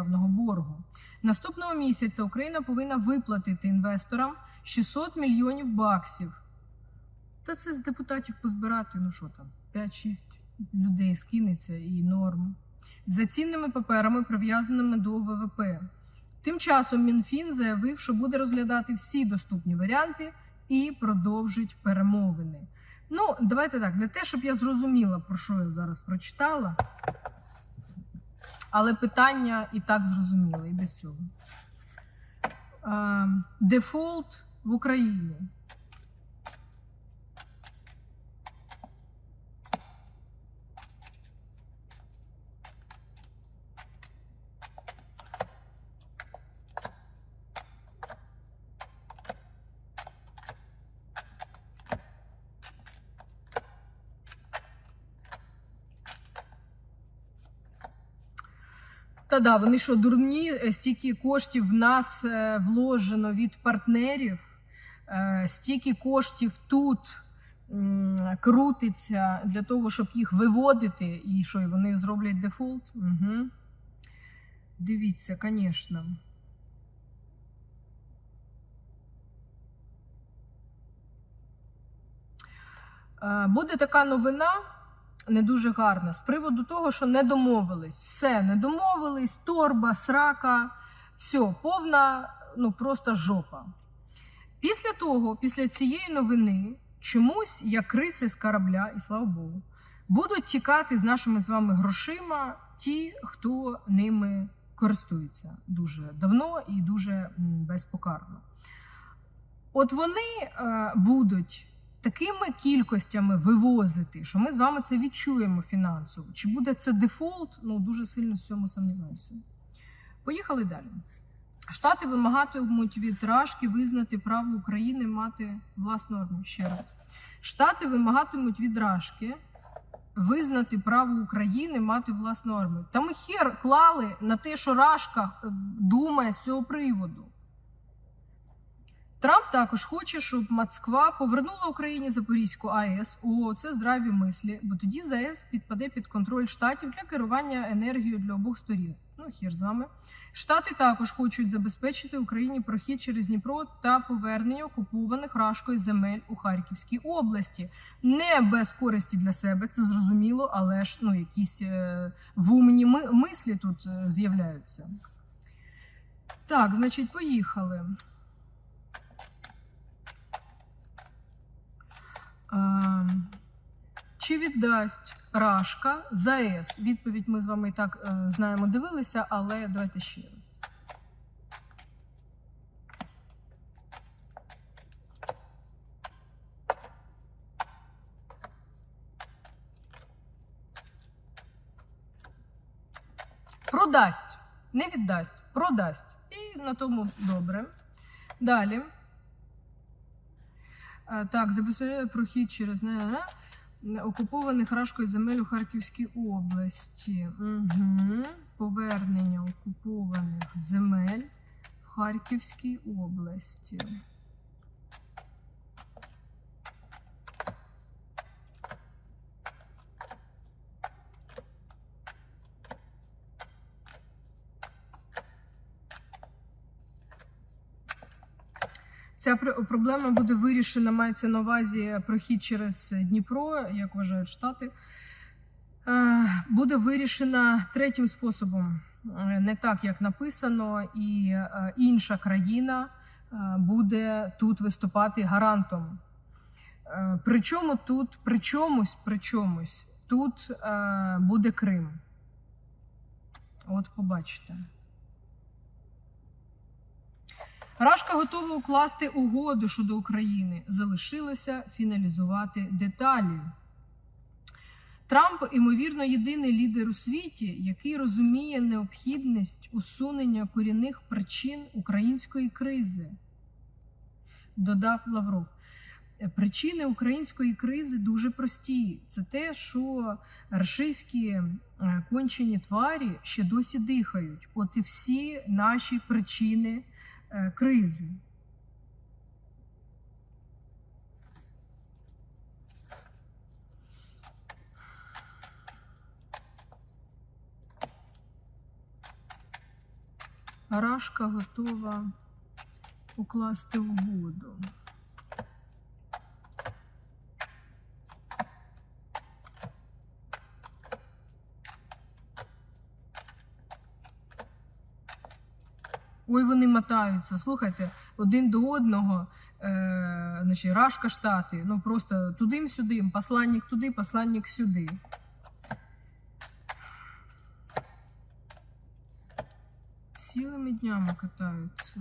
наявного боргу. Наступного місяця Україна повинна виплатити інвесторам 600 мільйонів баксів. Та це з депутатів позбирати, ну що там, 5-6 людей скинеться і норм. За цінними паперами, прив'язаними до ВВП. Тим часом Мінфін заявив, що буде розглядати всі доступні варіанти і продовжить перемовини. Ну, давайте так, не те, щоб я зрозуміла, про що я зараз прочитала, але питання і так зрозуміло, і без цього. Е, Дефолт в Україні. Та да, вони що, дурні, Е, стільки коштів в нас е, вложено від партнерів, е, стільки коштів тут крутиться для того, щоб їх виводити, і що, і вони зроблять дефолт? Угу. Дивіться, звісно. Буде така новина не дуже гарна з приводу того, що не домовились. Все, не домовились, торба, срака, все, повна, ну просто жопа. Після того, після цієї новини, чомусь, як криси з корабля, і слава Богу, будуть тікати з нашими з вами грошима ті, хто ними користується дуже давно і дуже безпокарно. От вони е, будуть такими кількостями вивозити, що ми з вами це відчуємо фінансово. Чи буде це дефолт? Ну дуже сильно в цьому сумніваюся. Поїхали далі. Штати вимагатимуть від Рашки визнати право України мати власну армію. Ще раз. Штати вимагатимуть від Рашки визнати право України мати власну армію. Та ми хер клали на те, що Рашка е, думає з цього приводу. Трамп також хоче, щоб Москва повернула Україні Запорізьку АЕС. О, це здраві мислі, бо тоді ЗАЕС підпаде під контроль штатів для керування енергією для обох сторін. Ну, хір з вами. Штати також хочуть забезпечити Україні прохід через Дніпро та повернення окупованих рашкою земель у Харківській області. Не без користі для себе, це зрозуміло, але ж ну, якісь е, вумні ми- мислі тут е, з'являються. Так, значить, поїхали. Чи віддасть Рашка ЗАЕС? Відповідь ми з вами і так е, знаємо, дивилися, але давайте ще раз. Продасть, не віддасть, продасть. І на тому добре. Далі. Так, забезпечує прохід через не, не, окупованих рашкою земель у Харківській області. Угу. Повернення окупованих земель в Харківській області. Ця проблема буде вирішена, мається на увазі прохід через Дніпро, як вважають штати. Е, Буде вирішена третім способом, Е, не так, як написано, і е, інша країна буде тут виступати гарантом. Причому тут, при чомусь, при чомусь, тут буде Крим. От побачите. Рашка готова укласти угоду щодо України. Залишилося фіналізувати деталі. Трамп, ймовірно, єдиний лідер у світі, який розуміє необхідність усунення корінних причин української кризи, додав Лавров. Причини української кризи дуже прості. Це те, що рашистські е, кончені тварі ще досі дихають. От і всі наші причини кризи. Рашка готова укласти угоду. Ой, вони мотаються. Слухайте, один до одного, е, значить, Рашка штати. Ну просто туди-сюди, посланник туди, посланник сюди. Цілими днями катаються.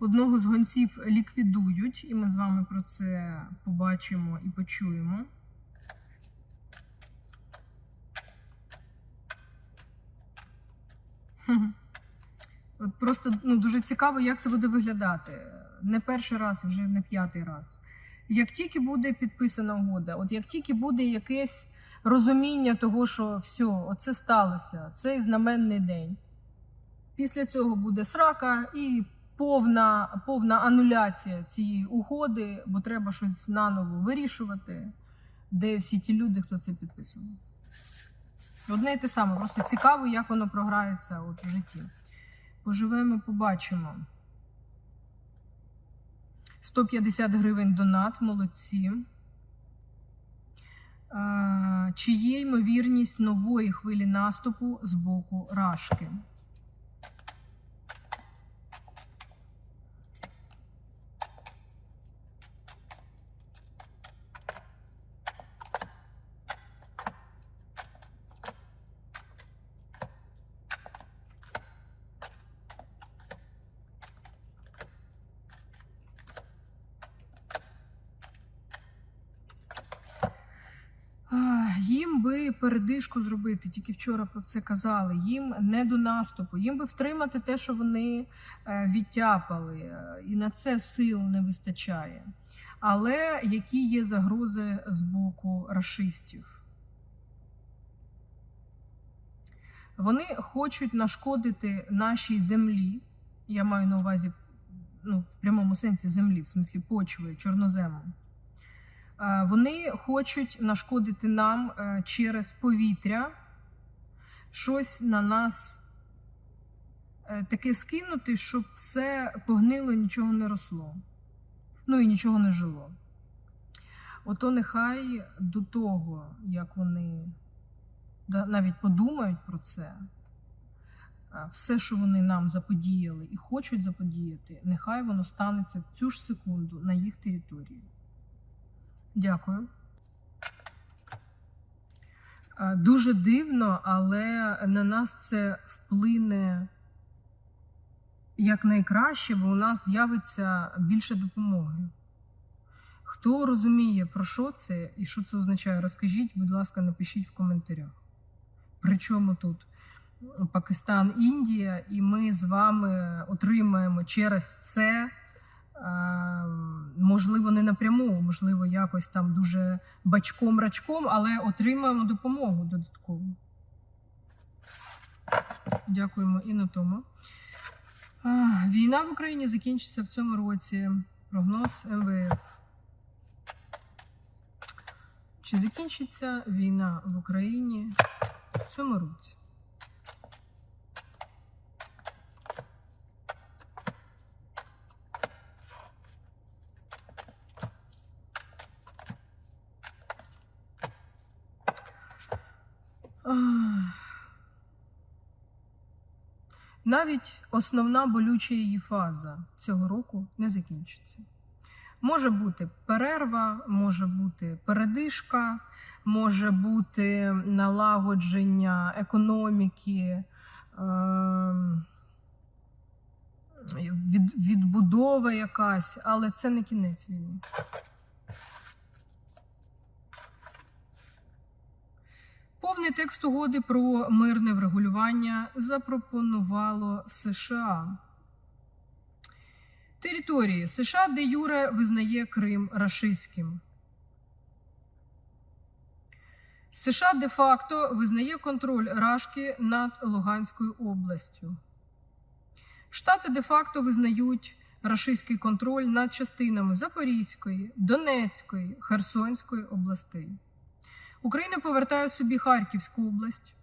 Одного з гонців ліквідують, і ми з вами про це побачимо і почуємо. От просто ну, дуже цікаво, як це буде виглядати. Не перший раз, вже не п'ятий раз. Як тільки буде підписана угода, от як тільки буде якесь розуміння того, що все, оце сталося, цей знаменний день. Після цього буде срака і повна, повна ануляція цієї угоди, бо треба щось наново вирішувати, де всі ті люди, хто це підписував. Одне і те саме, просто цікаво, як воно програється от в житті. Поживемо, побачимо. 150 гривень донат, молодці. А, Чи є ймовірність нової хвилі наступу з боку Рашки? Ах, Їм би передишку зробити, тільки вчора про це казали. Їм не до наступу, їм би втримати те, що вони е, відтяпали, е, і на це сил не вистачає. Але які є загрози з боку рашистів? Вони хочуть нашкодити нашій землі. Я маю на увазі ну, в прямому сенсі землі, в смислі почви, чорнозему. Е, Вони хочуть нашкодити нам е, через повітря, щось на нас е, таке скинути, щоб все погнило, нічого не росло. Ну і нічого не жило. Ото нехай до того, як вони навіть подумають про це, все, що вони нам заподіяли і хочуть заподіяти, нехай воно станеться в цю ж секунду на їх території. Дякую. Е, Дуже дивно, але на нас це вплине як найкраще, бо у нас з'явиться більше допомоги. Хто розуміє, про що це і що це означає, розкажіть, будь ласка, напишіть в коментарях. Причому тут Пакистан, Індія, і ми з вами отримаємо через це. Е, Можливо, не напряму, можливо, якось там дуже бачком-рачком, але отримаємо допомогу додаткову. Дякуємо і на тому. Війна в Україні закінчиться в цьому році. Прогноз МВФ. Чи закінчиться війна в Україні в цьому році? Навіть основна болюча її фаза цього року не закінчиться. Може бути перерва, може бути передишка, може бути налагодження економіки, ем, відбудова якась, але це не кінець війни. Повний текст угоди про мирне врегулювання запропонувало США. Території США, де Юре визнає Крим рашистським. США де-факто визнає контроль Рашки над Луганською областю. Штати де-факто визнають рашистський контроль над частинами Запорізької, Донецької, Херсонської областей. Україна повертає собі Харківську область,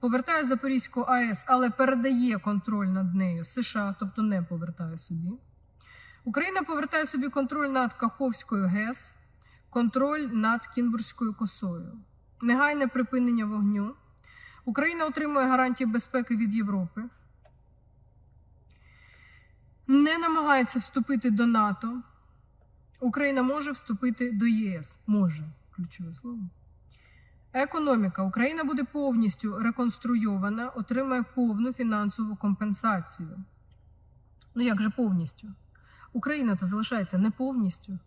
повертає Запорізьку АЕС, але передає контроль над нею США, тобто не повертає собі. Україна повертає собі контроль над Каховською ГЕС, контроль над Кінбурзькою косою, негайне припинення вогню. Україна отримує гарантії безпеки від Європи. Не намагається вступити до НАТО. Україна може вступити до ЄС. Може, ключове слово. Економіка. Україна буде повністю реконструйована, отримає повну фінансову компенсацію. Ну як же повністю? Україна то залишається не повністю.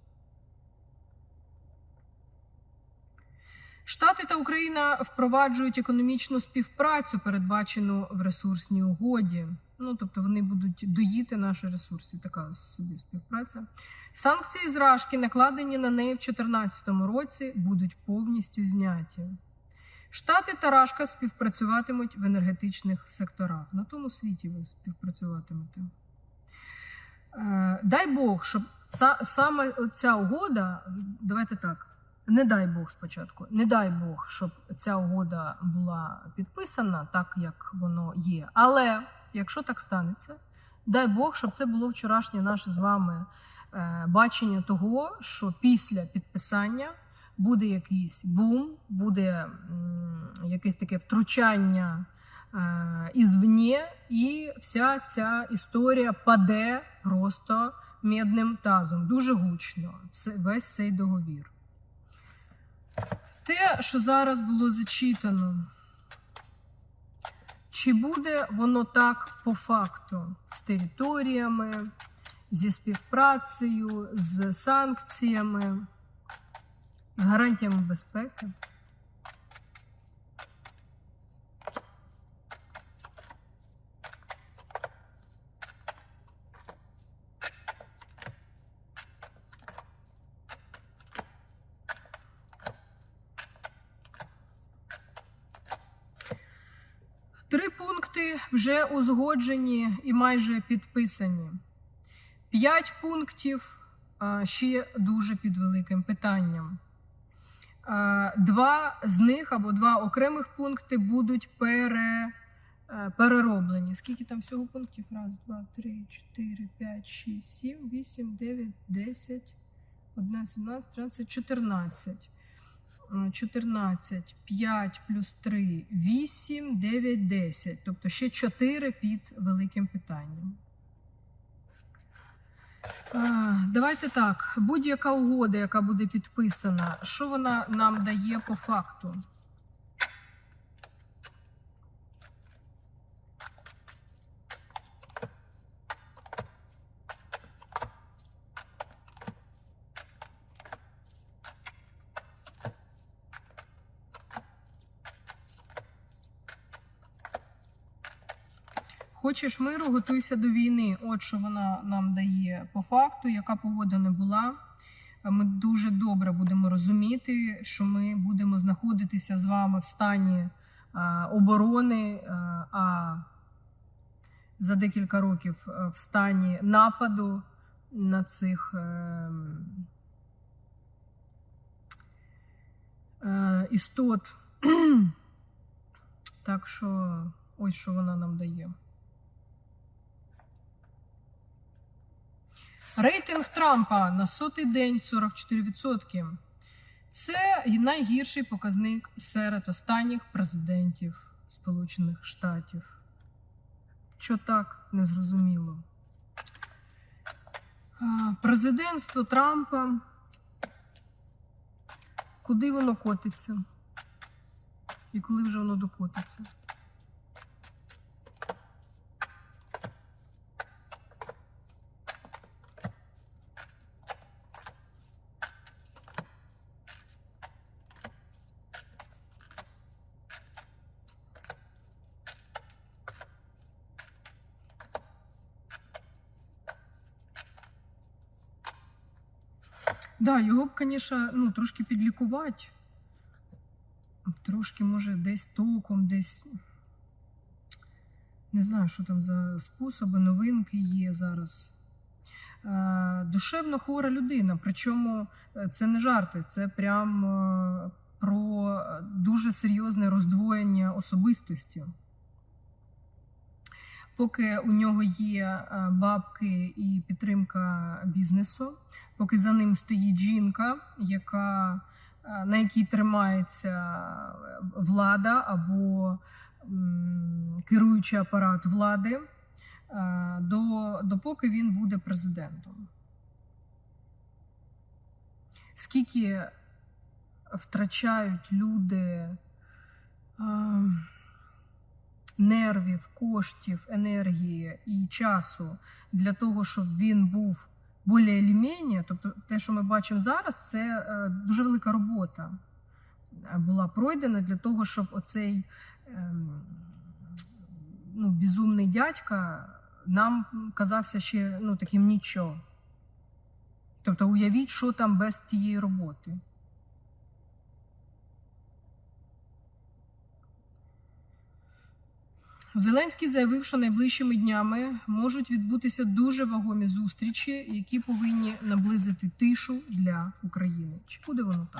Штати та Україна впроваджують економічну співпрацю, передбачену в ресурсній угоді. Ну, тобто вони будуть доїти наші ресурси, така собі співпраця. Санкції зражки, накладені на неї в 2014 році, будуть повністю зняті. Штати та Рашка співпрацюватимуть в енергетичних секторах. На тому світі ви співпрацюватимете. Е, дай Бог, щоб ця, саме ця угода, давайте так, не дай Бог спочатку, не дай Бог, щоб ця угода була підписана так, як воно є. Але якщо так станеться, дай Бог, щоб це було вчорашнє наше з вами е, бачення того, що після підписання буде якийсь бум, буде якесь таке втручання е, ізвні, і вся ця історія паде просто медним тазом, дуже гучно, весь цей договір. Те, що зараз було зачитано, чи буде воно так по факту з територіями, зі співпрацею, з санкціями, гарантіями безпеки? Три пункти вже узгоджені і майже підписані. П'ять пунктів ще дуже під великим питанням. Два з них або два окремих пункти будуть пере, е, перероблені. Скільки там всього пунктів? Раз, два, три, чотири, п'ять, шість, сім, вісім, дев'ять, десять, одна, сімнадцять, тринадцять, чотирнадцять. 14, 5 плюс 3, 8, 9, 10. Тобто ще 4 під великим питанням. Давайте так. Будь-яка угода, яка буде підписана, що вона нам дає по факту? Хочеш миру, готуйся до війни. От що вона нам дає по факту, яка погода не була. Ми дуже добре будемо розуміти, що ми будемо знаходитися з вами в стані а, оборони, а, а за декілька років в стані нападу на цих е, е, істот. так що ось що вона нам дає. Рейтинг Трампа на сотий день 44%. Це найгірший показник серед останніх президентів Сполучених Штатів. Що так незрозуміло? Президентство Трампа. Куди воно котиться? І коли вже воно докотиться? Да, його б, звісно, ну, трошки підлікувати. Трошки, може, десь током, десь. Не знаю, що там за способи, новинки є зараз. е, душевно хвора людина. Причому е, це не жарти, це прям е, про дуже серйозне роздвоєння особистості. Поки у нього є е, бабки і підтримка бізнесу, поки за ним стоїть жінка, яка, е, на якій тримається влада або керуючий апарат влади, е, до, допоки він буде президентом. Скільки втрачають люди е, нервів, коштів, енергії і часу для того, щоб він був більш-менш, тобто те, що ми бачимо зараз, це е, дуже велика робота е, була пройдена для того, щоб оцей ем, ну, безумний дядька нам казався ще ну, таким нічого. Тобто уявіть, що там без цієї роботи. Зеленський заявив, що найближчими днями можуть відбутися дуже вагомі зустрічі, які повинні наблизити тишу для України. Чи буде воно так?